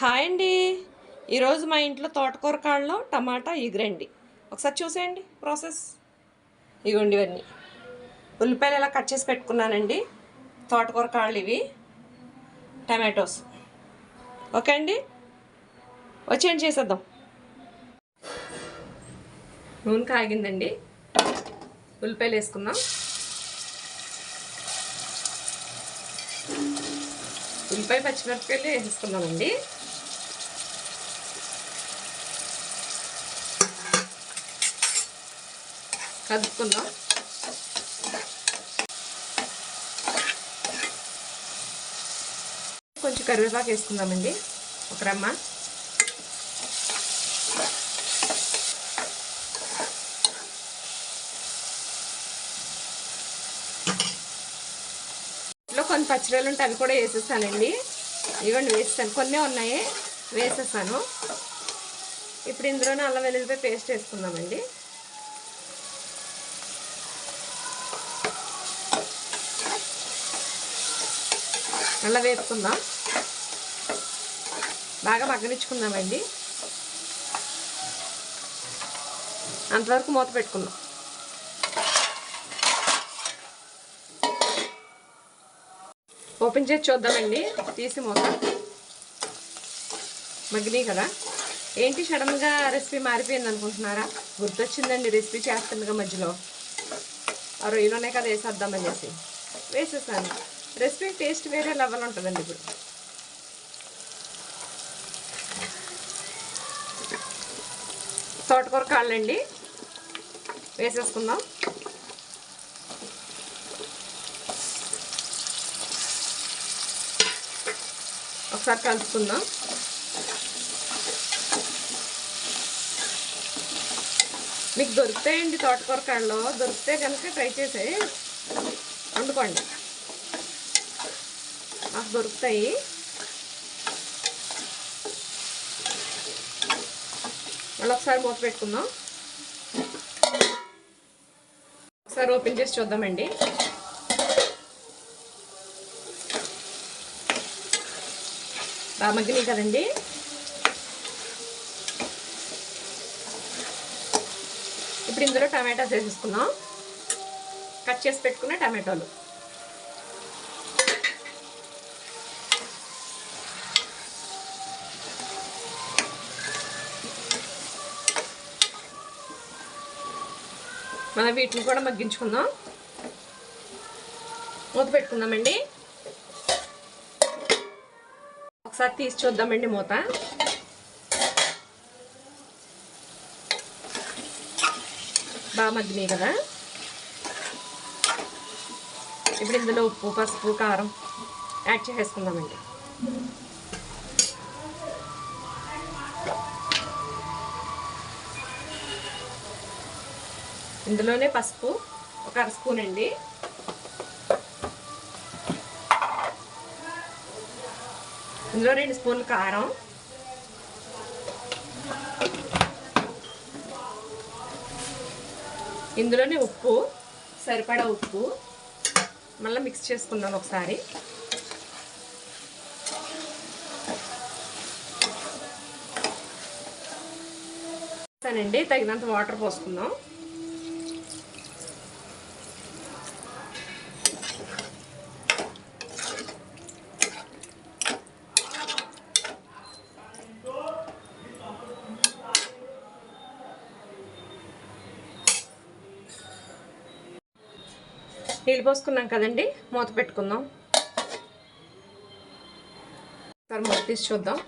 Hi అండి. ఈరోజు మా ఇంట్లో తోటకూర కాళ్ళలో టమాటా ఎగురండి. ఒకసారి చూసేయండి ప్రాసెస్. ఇగోండి ఇవన్నీ. ఉల్లిపాయలు ఇలా కట్ చేసి పెట్టుకున్నానండి? తోటకూర కాళ్ళు ఇవి. టమాటోస్. ఓకే అండి? వచ్చేయండి చేసేద్దాం. నూనె కాగిందండి. ఉల్లిపాయలు వేసుకుందాం. ఉల్లిపాయ పచ్చిమిరపకాయలు వేసేసుకుందామండి కదుపుకుందాం. కొంచెం కరివేపాకు వేసుకుందామండి. ఒక రమ్మ. ఇంట్లో కొన్ని పచ్చడిలు ఉంటే అవి కూడా వేసేస్తానండి. ఇవన్నీ వేస్తాను. కొన్ని ఉన్నాయి వేసేస్తాను. ఇప్పుడు ఇందులోనే అల్లం వెల్లుల్లిపాయ పేస్ట్ వేసుకుందామండి. అలా వేపుకుందాం. బాగా మగ్గనిచ్చుకుందామండి. అంతవరకు మూత పెట్టుకుందాం. ఓపెన్ చేసి చూద్దామండి. తీసి మూత. మగ్గినాయి కదా. ఏంటి సడన్గా రెసిపీ మారిపోయింది అనుకుంటున్నారా? గుర్తొచ్చిందండి రెసిపీ చేస్తుండగా మధ్యలో. ఆ రొయ్యలోనే కదా వేసేద్దాం అనేసి వేసేసాను. రెసిపీ టేస్ట్ వేరే లెవెల్ ఉంటుందండి ఇప్పుడు. తోటకూర కాళ్ళండి. వేసేసుకుందాం. ఒకసారి కలుపుకుందాం. మీకు దొరుకుతాయండి తోటకూర కాళ్ళు దొరికితే కనుక ట్రై చేసి వండుకోండి. దొరుకుతాయి. మళ్ళీ ఒకసారి మూత పెట్టుకుందాం. ఒకసారి ఓపెన్ చేసి చూద్దామండి. బాగా మగ్గినాయి కదండి. ఇప్పుడు ఇందులో టమాటాస్ వేసేసుకున్నాం కట్ చేసి పెట్టుకున్న టమాటోలు. మనం వీటిని కూడా మగ్గించుకుందాం. మూత పెట్టుకుందామండి. ఒకసారి తీసి చూద్దామండి మూత. బాగా మగ్గినాయి కదా. ఇప్పుడు ఇందులో ఉప్పు పసుపు కారం యాడ్ చేసేసుకుందామండి. ఇందులోనే పసుపు ఒక అర స్పూన్ అండి. ఇందులో రెండు స్పూన్లు కారం. ఇందులోనే ఉప్పు సరిపడా ఉప్పు. మళ్ళీ మిక్స్ చేసుకున్నాను ఒకసారి. అండి తగినంత వాటర్ పోసుకుందాం. నీళ్ళు పోసుకున్నాం కదండి మూత పెట్టుకుందాం. ఒకసారి మూత తీసి చూద్దాం.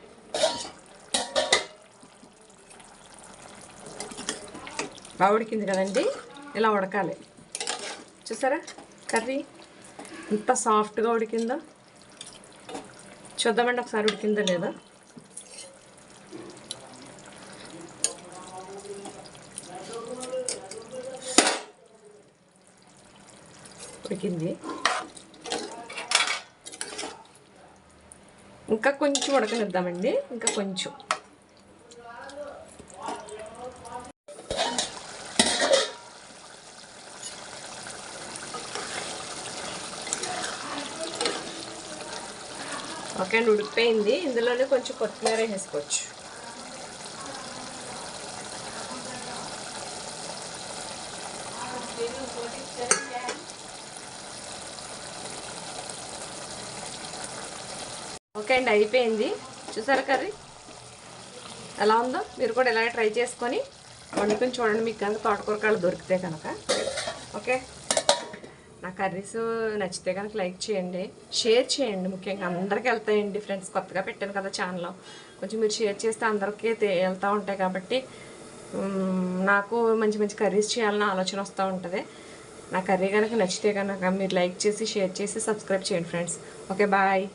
బాగా ఉడికింది కదండి ఇలా ఉడకాలి. చూసారా కర్రీ? ఎంత సాఫ్ట్గా ఉడికిందో? చూద్దామండి ఒకసారి ఉడికిందో లేదో? ఉడికింది. ఇంకా కొంచెం ఉడకనిద్దామండి. ఇంకా కొంచెం. ఓకే అండి ఉడికిపోయింది. ఇందులోనే కొంచెం కొత్తిమీర వేసుకోవచ్చు. ఓకే అండి అయిపోయింది. చూసారా కర్రీ? ఎలా ఉందో? మీరు కూడా ఇలాగే ట్రై చేసుకొని వండుకొని చూడండి. మీకు కనుక తోటకూర కాళ్ళు దొరికితే కనుక. ఓకే? నా కర్రీస్ నచ్చితే కనుక లైక్ చేయండి. షేర్ చేయండి ముఖ్యంగా. అందరికీ వెళ్తాయండి ఫ్రెండ్స్. కొత్తగా పెట్టాను కదా ఛానల్లో కొంచెం మీరు షేర్ చేస్తే అందరికీ తే- వెళ్తూ ఉంటాయి కాబట్టి నాకు మంచి మంచి కర్రీస్ చేయాలని ఆలోచన వస్తూ ఉంటుంది. నా కర్రీ కనుక నచ్చితే కనుక మీరు లైక్ చేసి షేర్ చేసి సబ్స్క్రైబ్ చేయండి ఫ్రెండ్స్. Okay bye.